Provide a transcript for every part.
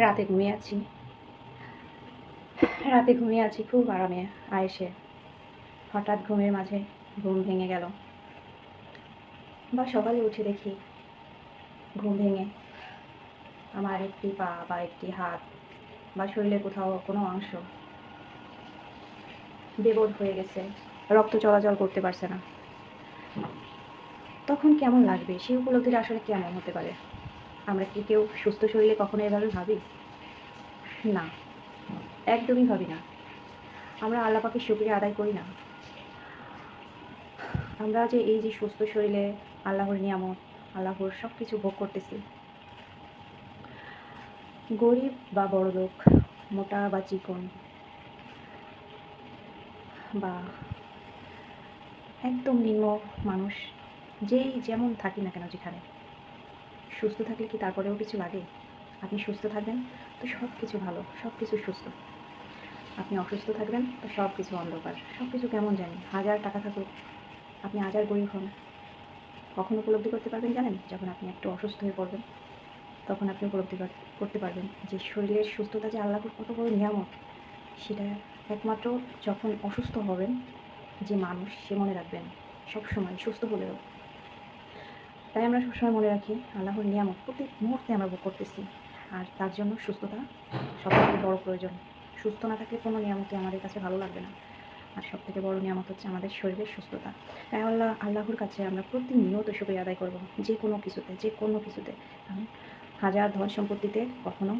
রাতে ঘুমিয়ে আছি। রাতে ঘুমিয়ে আছি, খুব আরামে আয়েসে। হঠাৎ ঘুমের মাঝে ঘুম ভেঙে গেল। বা সকালে উঠে দেখি ঘুম ভেঙে আমার একটি পা বা একটি হাত বা শরীরের কোথাও কোনো অংশ বেবোধ হয়ে গেছে, রক্ত চলাচল করতে পারছে না। তখন কেমন লাগবে? সেই উপলব্ধিটা আসলে কেমন হতে পারে? আমরা কি কেউ সুস্থ শরীরে কখনো এভাবে ভাবি? না, একদমই ভাবি না। আমরা আল্লাহ পাকে শুক্রিয়া আদায় করি না। আমরা যে এই যে সুস্থ শরীরে আল্লাহর নিয়ামত, আল্লাহর সব কিছু ভোগ করতেছি। গরিব বা বড় লোক, মোটা বা চিকন, বা একদম নিম্ন মানুষ, যেই যেমন থাকি না কেন যেখানে। সুস্থ থাকলে কি তারপরেও কিছু লাগে? আপনি সুস্থ থাকবেন, তো সব কিছু ভালো সব কিছু সুস্থ। আপনি অসুস্থ থাকবেন, তো সব কিছু অন্ধকার। সব কিছু কেমন জানি, হাজার টাকা থাকুক। আপনি হাজার গরিব হন। কখন উপলব্ধি করতে পারবেন জানেন? যখন আপনি একটু অসুস্থ হয়ে পড়বেন, তখন আপনি উপলব্ধি করতে পারবেন যে শরীরের সুস্থতা যে আল্লাহর কত বড় নিয়ামত, সেটা একমাত্র যখন অসুস্থ হবেন যে মানুষ, সে মনে রাখবেন সব সময় সুস্থ হলেও। তাই আমরা সবসময় মনে রাখি, আল্লাহর নিয়ামত প্রতি মুহূর্তে আমরা ভোগ করতেছি। আর তার জন্য সুস্থতা সবথেকে বড় প্রয়োজন। সুস্থ না থাকলে কোনো নিয়ামতই আমাদের কাছে ভালো লাগবে না। আর সব থেকে বড় নিয়ামত হচ্ছে আমাদের শরীরের সুস্থতা। তাই আল্লাহ, আল্লাহর কাছে আমরা প্রতিনিয়ত শুক্রিয়া আদায় করব, যে কোনো কিছুতে, যে কোনো কিছুতে। কারণ হাজার ধন সম্পত্তিতে কখনো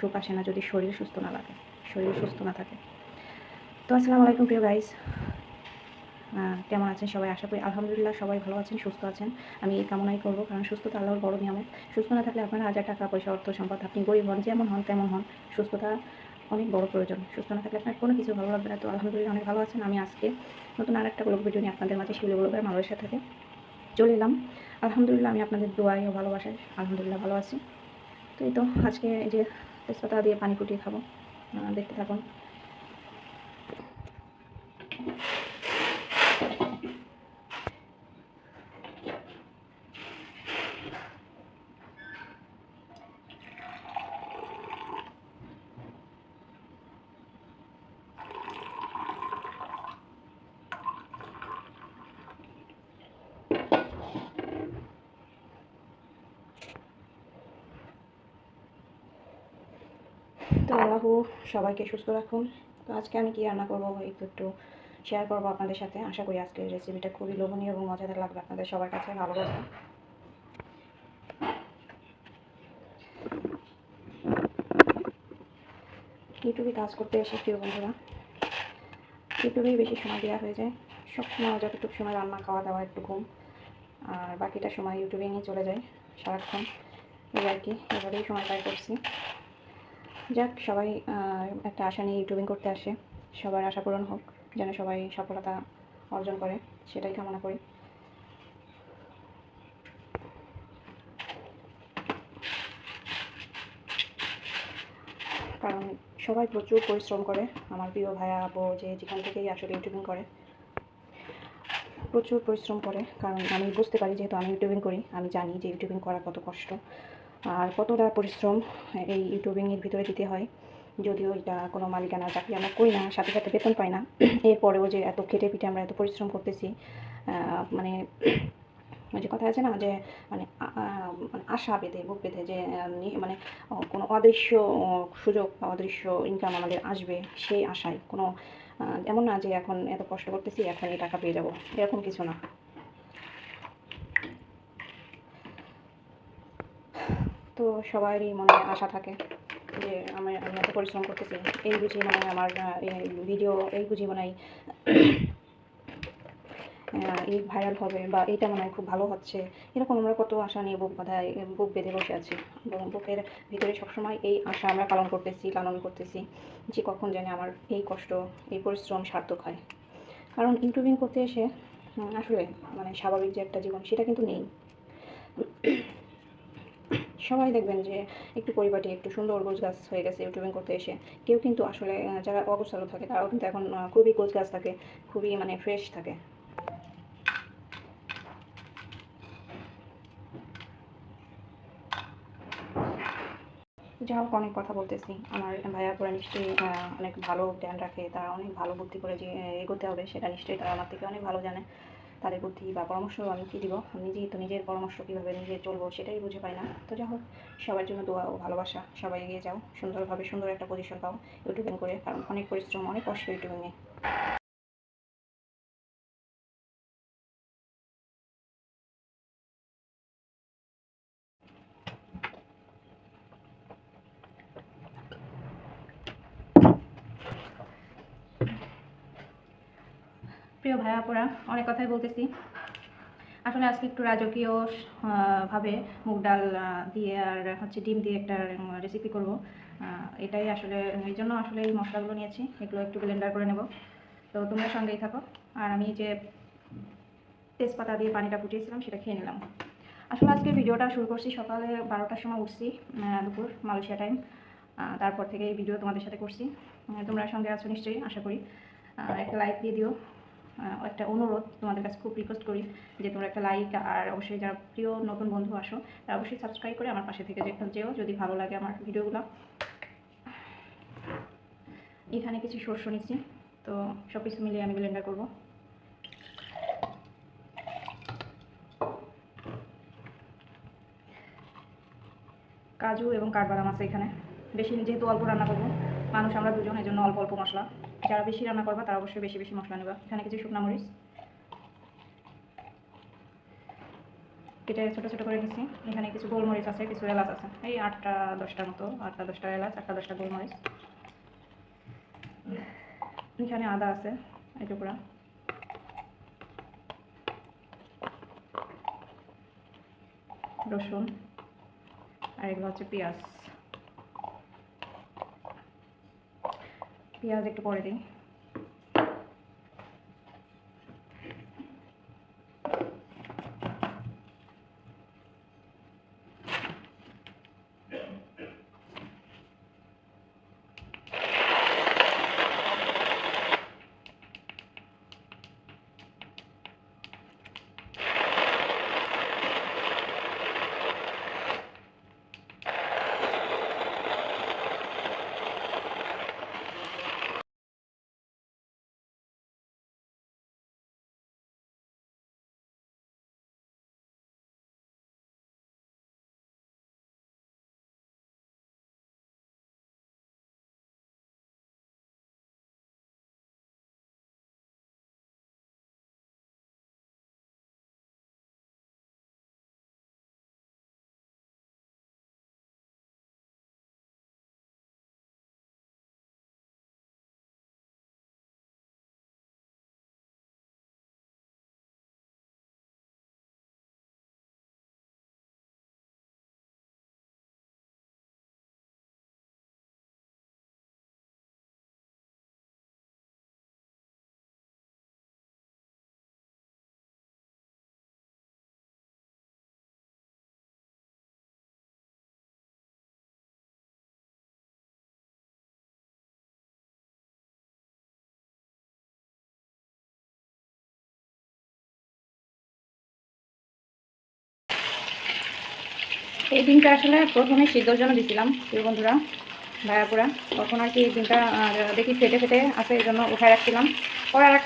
সুখ আসে না যদি শরীর সুস্থ না লাগে, শরীর সুস্থ না থাকে। তো আসসালামু আলাইকুম প্রিয় গাইস কেমন আছেন সবাই? আশা করি আলহামদুলিল্লাহ সবাই ভালো আছেন, সুস্থ আছেন। আমি এই কামনাই করব, কারণ সুস্থতা আল্লাহর বড় নিয়ামত। সুস্থ না থাকলে আপনার হাজার টাকা, পয়সা, অর্থ সম্পদ, আপনি গরিব হন, যেমন হন, তেমন হন। সুস্থতা অনেক বড় প্রয়োজন। সুস্থ না থাকলে আপনার কোনো কিছু ভালো লাগবে না। তো আলহামদুলিল্লাহ অনেক ভালো আছেন। আমি আজকে নতুন আর একটা ব্লগ ভিডিও নিয়ে আপনাদের মাঝে শিউলি ব্লগের মালয়েশিয়া থেকে চলে এলাম। আলহামদুলিল্লাহ আমি আপনাদের দোয়াই ও ভালোবাসায় আলহামদুলিল্লাহ ভালো আছি। তো এই তো আজকে এই যে তেজপাতা দিয়ে পানি ফুটিয়ে খাব। দেখতে থাকুন তো আল্লাহ, সবাইকে সুস্থ রাখুন। তো আজকে আমি কি রান্না করব একটু একটু শেয়ার করব আপনাদের সাথে। আশা করি আজকের রেসিপিটা খুবই লোভনীয় এবং মজাদার লাগবে আপনাদের সবার কাছে। ভালো লাগবে ইউটিউবে কাজ করতে এসে প্রিয় বন্ধুরা। ইউটিউবেই বেশি সময় দেওয়া হয়ে যায়। সব সময়, যতটুকু সময় রান্না, খাওয়া দাওয়া একটু ঘুম। আর বাকিটা সময় ইউটিউবে নিয়ে চলে যায় সারাক্ষণ। এই আর কি? এভাবেই সময় পার করছি। যাক, সবাই একটা আশা নিয়ে ইউটিউবিং করতে আসে। সবার আশা পূরণ হোক, যেন সবাই সফলতা অর্জন করে, সেটাই কামনা করি। কারণ সবাই প্রচুর পরিশ্রম করে, আমার প্রিয় ভাইয়া, আপু, যে যেখান থেকেই আসলে ইউটিউবিং করে, প্রচুর পরিশ্রম করে। কারণ আমি বুঝতে পারি যেহেতু আমি ইউটিউবিং করি, আমি জানি যে ইউটিউবিং করা কত কষ্ট। আর কতটা পরিশ্রম এই ইউটিউবিংয়ের ভিতরে দিতে হয়, যদিও এটা কোনো মালিকানা চাকরি আমরা করি না, সাথে সাথে বেতন পাই না। এরপরেও যে এত খেটে পিটে আমরা এত পরিশ্রম করতেছি মানে যে কথা আছে না যে মানে মানে আশা পেতে বুক পেতে যে মানে কোনো অদৃশ্য সুযোগ বা অদৃশ্য ইনকাম আমাদের আসবে সেই আশায়। কোনো এমন না যে এখন এত কষ্ট করতেছি, এখন এই টাকা পেয়ে যাব, এরকম কিছু না। তো সবারই মনে আশা থাকে যে আমি আমি এত পরিশ্রম করতেছি। এই বুঝি মানে আমার ভিডিও এই বুঝি মানে এই, ভাইরাল হবে বা এইটা মনে হয় খুব ভালো হচ্ছে। এরকম আমরা কত আশা নিয়ে বুক বাঁধায় বুক বেঁধে বসে আছি। বুকের ভিতরে সবসময় এই আশা আমরা পালন করতেছি লালন করতেছি যে কখন জানি আমার এই কষ্ট এই পরিশ্রম সার্থক হয়। কারণ ইউটিউবিং করতে এসে আসলে মানে স্বাভাবিক যে একটা জীবন সেটা কিন্তু নেই। সবাই দেখবেন যে একটু পরিপাটি, একটু সুন্দর গোছ গাছ হয়ে গেছে ইউটিউবিং করতে এসে। কেউ কিন্তু আসলে যারা অগোছালো থাকে, তারাও কিন্তু এখন খুবই গোছ গাছ থাকে, খুবই মানে ফ্রেশ থাকে। যা হোক, অনেক কথা বলতেছি। আমার ভাইয়া পরে নিশ্চয়ই অনেক ভালো জ্ঞান রাখে, তারা অনেক ভালো বুদ্ধি করে যে এগোতে হবে, সেটা নিশ্চয়ই তারা আমার থেকে অনেক ভালো জানে। তাদের বুদ্ধি বা পরামর্শ আমি কী দিব? আমি যেহেতু নিজের পরামর্শ কীভাবে নিজে চলবো সেটাই বুঝে পাই না। তো যা হোক, সবার জন্য দোয়া ও ভালোবাসা। সবাই এগিয়ে যাও। সুন্দরভাবে সুন্দর একটা পজিশন পাও। ইউটিউবিং করে, কারণ অনেক পরিশ্রম, অনেক কষ্ট ইউটিউবিংয়ে প্রিয় ভাইয়া আপুরা অনেক কথাই বলতেছি। আসলে আজকে একটু রাজকীয় ভাবে মুগ ডাল দিয়ে আর হচ্ছে ডিম দিয়ে একটা রেসিপি করব। এটাই আসলে, এই জন্য আসলে এই মশলাগুলো নিয়েছি। এগুলো একটু ব্লেন্ডার করে নেব। তো তোমরা সঙ্গেই থাকো। আর আমি যে তেজপাতা দিয়ে পানিটা ফুটিয়েছিলাম, সেটা খেয়ে নিলাম। আসলে আজকে ভিডিওটা শুরু করছি সকালে বারোটার সময় উঠছি দুপুর, মালয়েশিয়া টাইম তারপর থেকে এই ভিডিও তোমাদের সাথে করছি। তোমরা সঙ্গে আছো নিশ্চয়ই, আশা করি। একটা লাইক দিয়ে দিও। একটা অনুরোধ তোমাদের কাছে খুব রিকোয়েস্ট করি যে তোমরা একটা লাইক আর অবশ্যই যারা প্রিয় নতুন বন্ধু আসো, তারা অবশ্যই সাবস্ক্রাইব করে আমার পাশে থেকে যেখানে যেও, যদি ভালো লাগে আমার ভিডিওগুলো। এখানে কিছু শস্য নিচ্ছি, তো সব কিছু মিলিয়ে আমি ব্লেন্ডার করব। কাজু এবং কাঠবাদাম আছে এখানে। বেশি যেহেতু অল্প রান্না করব, মানুষ আমরা দুজন এই জন্য অল্প অল্প মশলা। যারা বেশি রান্না করবা, তারা অবশ্যই বেশি বেশি মশলা নেবা। এখানে কিছু শুকনা মরিচ। কেটে ছোটো ছোটো করে নিচ্ছি এখানে কিছু গোলমরিচ আছে, কিছু এলাচ আছে। এই আটটা দশটার মতো, আটটা দশটা এলাচ, আটটা দশটা গোলমরিচ। এখানে আদা আছে, এই টুকরা রসুন। আর এগুলো হচ্ছে পেঁয়াজ। পেঁয়াজ একটু পরে দিই। এই দিনটা আসলে প্রথমে সিদ্ধর জন্য দিছিলাম, প্রিয় বন্ধুরা, ভাইয়াপুরা। তখন আর কি ডিমটা দেখি ফেটে ফেটে আছে, এই জন্য উঠায় রাখছিলাম। পরে আর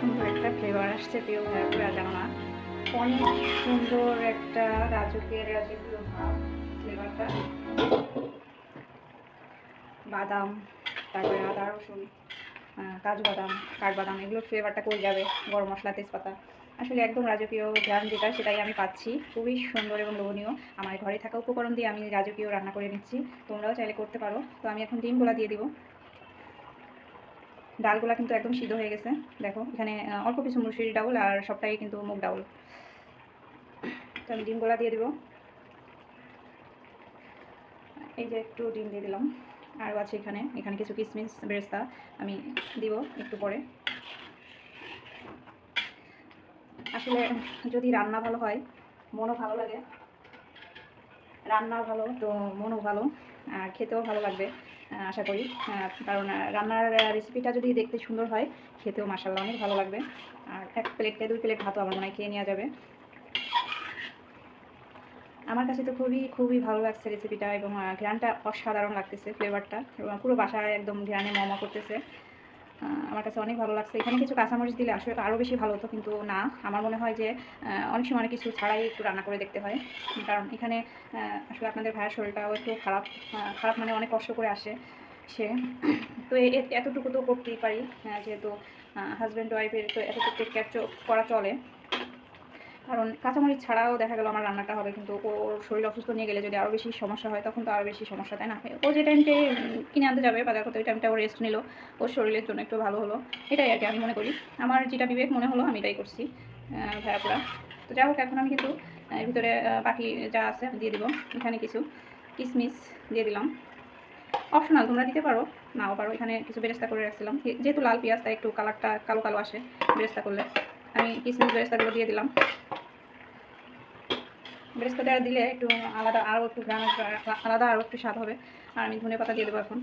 সুন্দর একটা ফ্লেভার আসছে প্রিয় জানো না। অনেক সুন্দর একটা রাজকের রাজকীয় ভাব ফ্লেভারটা বাদাম, তারপরে আদা, রসুন কাজু বাদাম কাঠবাদাম, এগুলোর ফ্লেভারটা কই যাবে? গরম মশলা, তেজপাতা। আসলে একদম রাজকীয় গ্রাম যেটা, সেটাই আমি পাচ্ছি। খুবই সুন্দর এবং লোভনীয়। আমার ঘরে থাকা উপকরণ দিয়ে আমি রাজকীয় রান্না করে নিচ্ছি। তোমরাও চাইলে করতে পারো। তো আমি এখন ডিম ডিমগুলা দিয়ে দিব। ডালগুলা কিন্তু একদম সিদ্ধ হয়ে গেছে। দেখো, এখানে অল্প কিছু মুসুরি ডাউল আর সবটাই কিন্তু মুগ ডাউল। তো আমি ডিমগুলা দিয়ে দিব। এই যে একটু ডিম দিয়ে দিলাম। আরও আছে এখানে এখানে কিছু কিশমিশ বেরেস্তা আমি দিব একটু পরে। আসলে যদি রান্না ভালো হয়, মনও ভালো লাগে। রান্না ভালো, তো মনও ভালো, আর খেতেও ভালো লাগবে। আশা করি। কারণ রান্নার রেসিপিটা যদি দেখতে সুন্দর হয়, খেতেও মাসাল্লাহ অনেক ভালো লাগবে। আর এক প্লেটে, দুই প্লেট ভাতও আমার মনে হয় খেয়ে নেওয়া যাবে। আমার কাছে তো খুবই খুবই ভালো লাগছে রেসিপিটা এবং ঘ্রানটা অসাধারণ লাগতেছে ফ্লেভারটা পুরো বাসায় একদম ঘ্রানে মমা করতেছে। আমার কাছে অনেক ভালো লাগছে। এখানে কিছু কাঁচামরিচ দিলে আসলে আরও বেশি ভালো হতো, কিন্তু না। আমার মনে হয় যে অনেক সময় অনেক কিছু ছাড়াই একটু রান্না করে দেখতে হয়। কারণ এখানে আসলে আপনাদের ভাইয়ের শরীরটাও একটু খারাপ খারাপ মানে অনেক কষ্ট করে আসে সে। তো এতটুকু তো করতেই পারি যেহেতু হাজব্যান্ড ওয়াইফের তো এতটুকু টেক কেয়ার করা চলে। কারণ কাঁচামরিচ ছাড়াও দেখা গেল আমার রান্নাটা হবে, কিন্তু ওর শরীর অসুস্থ নিয়ে গেলে যদি আরও বেশি সমস্যা হয়, তখন তো আরও বেশি সমস্যা, তাই না? ও যে টাইমটে কিনে আনতে যাবে বাজার করতে ওই টাইমটা ও রেস্ট নিল, ওর শরীরের জন্য একটু ভালো হলো, এটাই আর কি আমি মনে করি। আমার যেটা বিবেক মনে হলো, আমি এটাই করছি ভাড়াপুরা। তো যাই হোক, এখন আমি কিন্তু এর ভিতরে বাকি যা আছে আমি দিয়ে দিব, এখানে কিছু কিশমিশ দিয়ে দিলাম। অপশনাল তোমরা দিতে পারো, নাও পারো, এখানে কিছু বেরেস্তা করে রাখছিলাম। যেহেতু লাল পেঁয়াজ তাই একটু কালারটা কালো কালো আসে, বেরেস্তা করলে, আমি কিশমিশ বেরেস্তাগুলো দিয়ে দিলাম। দেওয়া দিলে একটু আলাদা, আরও একটু গ্রাম আলাদা, আরও একটু স্বাদ হবে। আর আমি ধনে পাতা দিয়ে দেবো এখন।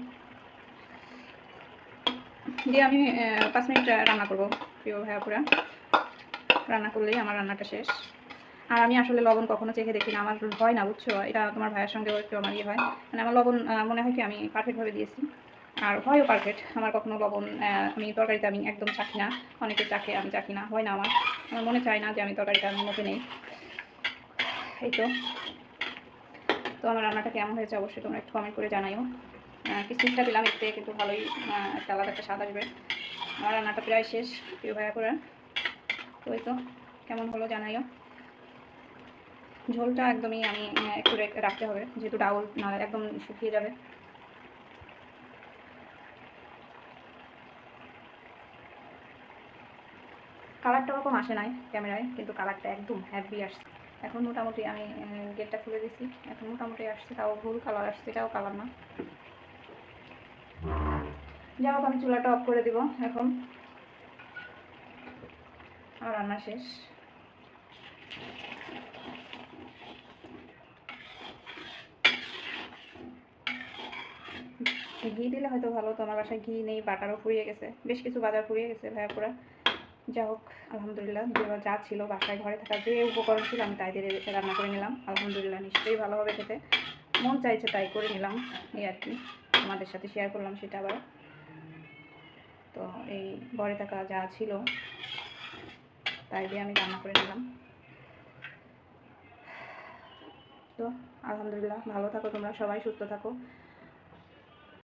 দিয়ে আমি পাঁচ মিনিট রান্না করব, প্রিয় ভাইয়াপুরা রান্না করলেই আমার রান্নাটা শেষ। আর আমি আসলে লবণ কখনো চেখে দেখি না, আমার হয় না, বুঝছ? এটা তোমার ভাইয়ের সঙ্গেও একটু আমার ইয়ে হয়। মানে আমার লবণ মনে হয় কি আমি পারফেক্টভাবে দিয়েছি। আর হয়ও পারফেক্ট আমার কখনো লবণ আমি তরকারিতে আমি একদম চাখি না। অনেকে চাখে, আমি চাখি না, হয় না আমার। আমার মনে চায় না যে আমি তরকারিটা আমি মুখে নেই। এই তো। তো আমার রান্নাটা কেমন হয়েছে অবশ্যই তোমরা একটু কমেন্ট করে জানাইও। কিশমিশটা দিলাম এতে কিন্তু ভালোই একটা আলাদা একটা স্বাদ আসবে। আমার রান্নাটা প্রায় শেষ, প্রিয় ভাইয়া করে তো এই তো, কেমন হলো জানাইও। ঝোলটা একদমই আমি একটু রেখে রাখতে হবে, যেহেতু ডাউল না একদম শুকিয়ে যাবে। কালারটা ওরকম আসে নাই ক্যামেরায়, কিন্তু কালারটা একদম হ্যাভি আসছে। এখন মোটামুটি আমি গেটটা খুলে দিছি। এখন মোটামুটি আসছে, তাও ভুল কালার আসছে, এটাও কালার না। যাই হোক, আমি চুলাটা অফ করে দিব এখন। আমার রান্না শেষ। ঘি দিলে হয়তো ভালো, তো আমার বাসায় ঘি নেই, বাটারও ফুরিয়ে গেছে। বেশ কিছু বাজার ফুরিয়ে গেছে ভাইয়াপুরা যা হোক, আলহামদুলিল্লাহ যে যা ছিল বাসায় ঘরে থাকা যে উপকরণ ছিল আমি তাই দিয়ে রান্না করে নিলাম। আলহামদুলিল্লাহ, নিশ্চয়ই ভালো হবে খেতে। মন চাইছে তাই করে নিলাম, এই আর কি। আমাদের সাথে শেয়ার করলাম সেটা আবার। তো এই ঘরে থাকা যা ছিল, তাই দিয়ে আমি রান্না করে নিলাম। তো আলহামদুলিল্লাহ, ভালো থাকো তোমরা সবাই, সুস্থ থাকো।